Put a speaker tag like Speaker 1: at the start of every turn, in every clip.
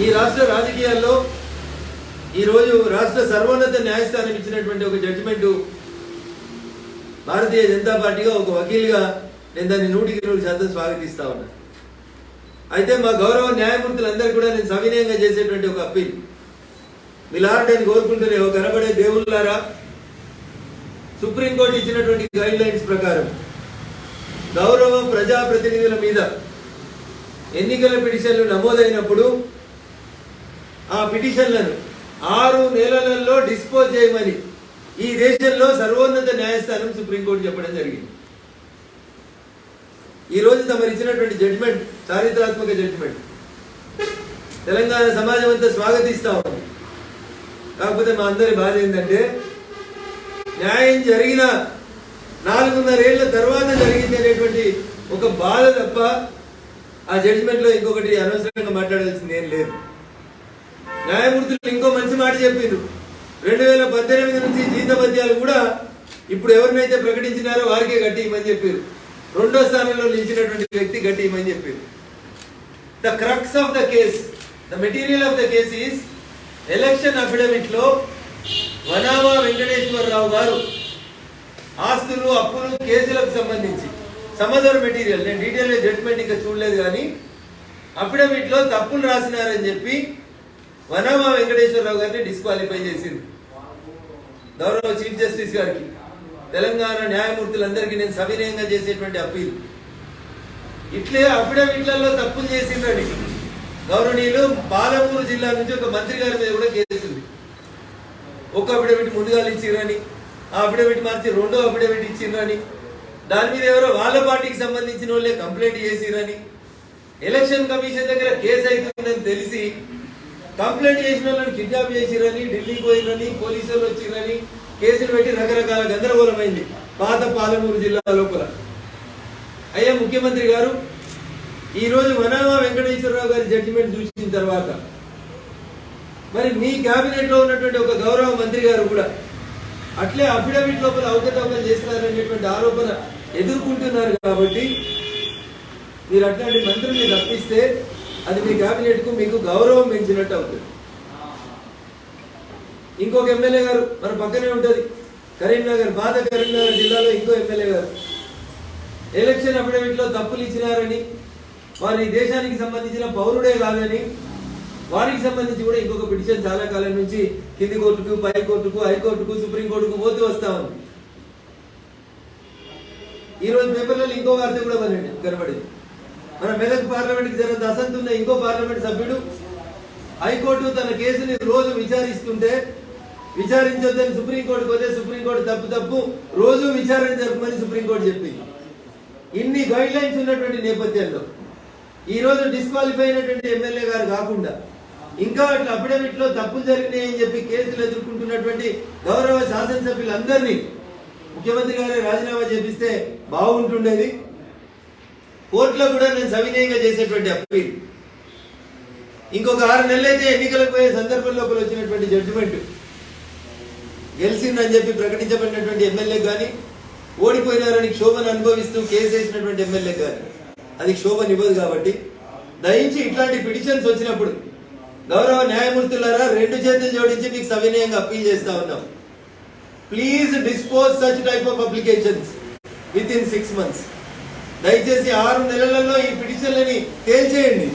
Speaker 1: ఈ రాష్ట్ర రాజకీయాల్లో ఈరోజు రాష్ట్ర సర్వోన్నత న్యాయస్థానం ఇచ్చినటువంటి ఒక జడ్జిమెంటు భారతీయ జనతా పార్టీగా ఒక వకీల్గా నేను దాన్ని నూటికి నూరు శాతం స్వాగతిస్తా ఉన్నా. అయితే మా గౌరవ న్యాయమూర్తులందరూ కూడా నేను సవినయంగా చేసేటువంటి ఒక అప్పీల్. మీలాంటి నేను కోరుకుంటూనే ఒక కనబడే దేవుళ్ళారా సుప్రీంకోర్టు ఇచ్చినటువంటి గైడ్ లైన్స్ ప్రకారం గౌరవ ప్రజాప్రతినిధుల మీద ఎన్నికల పిటిషన్లు నమోదైనప్పుడు ఆ పిటిషన్లను ఆరు నెలలలో డిస్పోజ్ చేయమని ఈ దేశంలో సర్వోన్నత న్యాయస్థానం సుప్రీంకోర్టు చెప్పడం జరిగింది. ఈరోజు తమరు ఇచ్చినటువంటి జడ్జిమెంట్ చారిత్రాత్మక జడ్జిమెంట్ తెలంగాణ సమాజం అంతా స్వాగతిస్తా. ఉంది కాకపోతే మా అందరి బాధ ఏంటంటే న్యాయం జరిగిన నాలుగున్నరేళ్ళ తర్వాత జరిగింది అనేటువంటి ఒక బాధ తప్ప ఆ జడ్జిమెంట్లో ఇంకొకటి అనవసరంగా మాట్లాడాల్సింది ఏం లేదు. న్యాయమూర్తులు ఇంకో మంచి మాట చెప్పిండ్రు రెండు వేల పద్దెనిమిది నుంచి జీతభత్యాలు కూడా ఇప్పుడు ఎవరినైతే ప్రకటించినారో వారికే గట్టి ఇమ్మని చెప్పారు. రెండో స్థానంలో నిలిచినటువంటి వ్యక్తి గట్టి ఇమ్మని చెప్పారు. The crux of the case the material of the case is election అఫిడవిట్లో Vanama Venkateswara Rao గారు ఆస్తులు అప్పులు కేసులకు సంబంధించి సమదర్ మెటీరియల్. నేను డీటెయిల్ జడ్జ్మెంట్ ఇంకా చూడలేదు కానీ అఫిడవిట్లో తప్పులు రాసినారని చెప్పి వనామా వెంకటేశ్వరరావు గారిని డిస్క్వాలిఫై చేసింది. గౌరవ చీఫ్ జస్టిస్ గారికి తెలంగాణ న్యాయమూర్తులందరికీ నేను సవినయంగా చేసేటువంటి అప్పీల్. ఇట్లే అఫిడవిట్లలో తప్పులు చేసిందండి గౌరవనీయులు పాలమూరు జిల్లా నుంచి ఒక మంత్రి గారి మీద కూడా కేసుంది ఒక అఫిడవిట్ ముందుగా ఇచ్చిరని ఆ అఫిడవిట్ మార్చి రెండో అఫిడవిట్ ఇచ్చిరని దాని మీద ఎవరో వాళ్ళ పార్టీకి సంబంధించిన వాళ్ళే కంప్లైంట్ చేసిరని ఎలక్షన్ కమిషన్ దగ్గర కేసు అవుతుందని తెలిసి కంప్లైంట్ చేసిన వాళ్ళని కిడ్నాప్ చేసిరని ఢిల్లీకి పోయిరని పోలీసులు వచ్చిరని కేసులు పెట్టి రకరకాల గందరగోళమైంది పాత పాలమూరు జిల్లా లోపల అయ్యా ముఖ్యమంత్రి గారు ఈరోజు రోజు వనామా వెంకటేశ్వరరావు గారి జడ్జిమెంట్ చూసిన తర్వాత మరి మీ క్యాబినెట్లో ఉన్నటువంటి ఒక గౌరవ మంత్రి గారు కూడా అట్లే అఫిడవిట్ లోపల అవకతవకలు చేస్తున్నారనేటువంటి ఆరోపణ ఎదుర్కొంటున్నారు కాబట్టి మీరు అట్లాంటి మంత్రుల్ని తప్పిస్తే అది మీ క్యాబినెట్కు మీకు గౌరవం పెంచినట్టు అవుతుంది. ఇంకొక ఎమ్మెల్యే గారు మన పక్కనే ఉంటుంది. కరీంనగర్ బాధ కరీంనగర్ జిల్లాలో ఇంకో ఎమ్మెల్యే గారు. ఎలక్షన్ అఫిడవిట్లో తప్పులు ఇచ్చినారని వారి దేశానికి సంబంధించిన పౌరుడే కాదని వారికి సంబంధించి కూడా ఇంకొక పిటిషన్ చాలా కాలం నుంచి కింది కోర్టుకు పై కోర్టుకు హైకోర్టుకు సుప్రీం కోర్టుకు పోతూ వస్తా ఉంది. ఈ రోజు పేపర్లలో ఇంకో వార్త కూడా కనబడింది మన మెదక్ పార్లమెంట్ జరగదు అసంతున్న ఉన్న ఇంకో పార్లమెంట్ సభ్యుడు హైకోర్టు తన కేసుని రోజు విచారిస్తుంటే విచారించొద్దని సుప్రీంకోర్టు పోతే సుప్రీంకోర్టు తప్పు తప్పు రోజు విచారణ జరపమని సుప్రీంకోర్టు చెప్పింది. ఇన్ని గైడ్ లైన్స్ ఉన్నటువంటి నేపథ్యంలో ఈ రోజు డిస్క్వాలిఫై అయినటువంటి ఎమ్మెల్యే గారు కాకుండా ఇంకా అట్లా అఫిడవిట్లో తప్పులు తప్పులు జరిగినాయని చెప్పి కేసులు ఎదుర్కొంటున్నటువంటి గౌరవ శాసనసభ్యులందరినీ ముఖ్యమంత్రి గారే రాజీనామా చేపిస్తే బాగుంటుండేది. కోర్టులో కూడా నేను సవినయంగా చేసేటువంటి అప్పీల్. ఇంకొక ఆరు నెలలైతే ఎన్నికలకు పోయే సందర్భం లోపల వచ్చినటువంటి జడ్జిమెంట్ గెలిచిందని చెప్పి ప్రకటించబడినటువంటి ఎమ్మెల్యే కానీ ఓడిపోయినారని క్షోభను అనుభవిస్తూ కేసు వేసినటువంటి ఎమ్మెల్యే కానీ అది క్షోభనివ్వదు కాబట్టి దయించి ఇట్లాంటి పిటిషన్స్ వచ్చినప్పుడు గౌరవ న్యాయమూర్తులారా రెండు చేతులు జోడించి మీకు సవినయంగా అప్పీల్ చేస్తా ఉన్నాం. Please dispose such type of applications within six months దయచేసి ఆరు నెలలలో ఈ పిటిషన్లని తేల్చేయండి.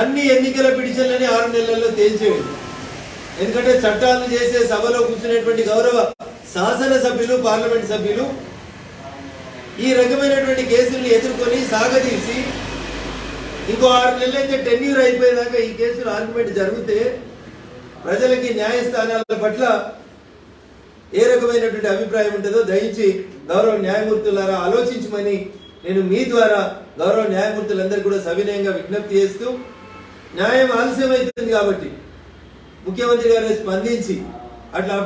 Speaker 1: అన్ని ఎన్నికల పిటిషన్లని ఆరు నెలల్లో తేల్చేయండి. ఎందుకంటే చట్టాలు చేసే సభలో కూర్చునేటువంటి గౌరవ శాసన సభ్యులు పార్లమెంట్ సభ్యులు ఈ రకమైనటువంటి కేసుల్ని ఎదుర్కొని సాగదీసి ఇంకో ఆరు నెలలైతే టెన్యూర్ అయిపోయేదాకా ఈ కేసులు ఆర్గ్యుమెంట్ జరిగితే ప్రజలకి న్యాయస్థానాల పట్ల ఏ రకమైనటువంటి అభిప్రాయం ఉంటుందో దయించి గౌరవ న్యాయమూర్తులారా ఆలోచించమని నేను మీ ద్వారా గౌరవ న్యాయమూర్తులందరూ కూడా సవినయంగా విజ్ఞప్తి చేస్తూ న్యాయం ఆలస్యమవుతుంది కాబట్టి ముఖ్యమంత్రి గారు స్పందించి అట్లా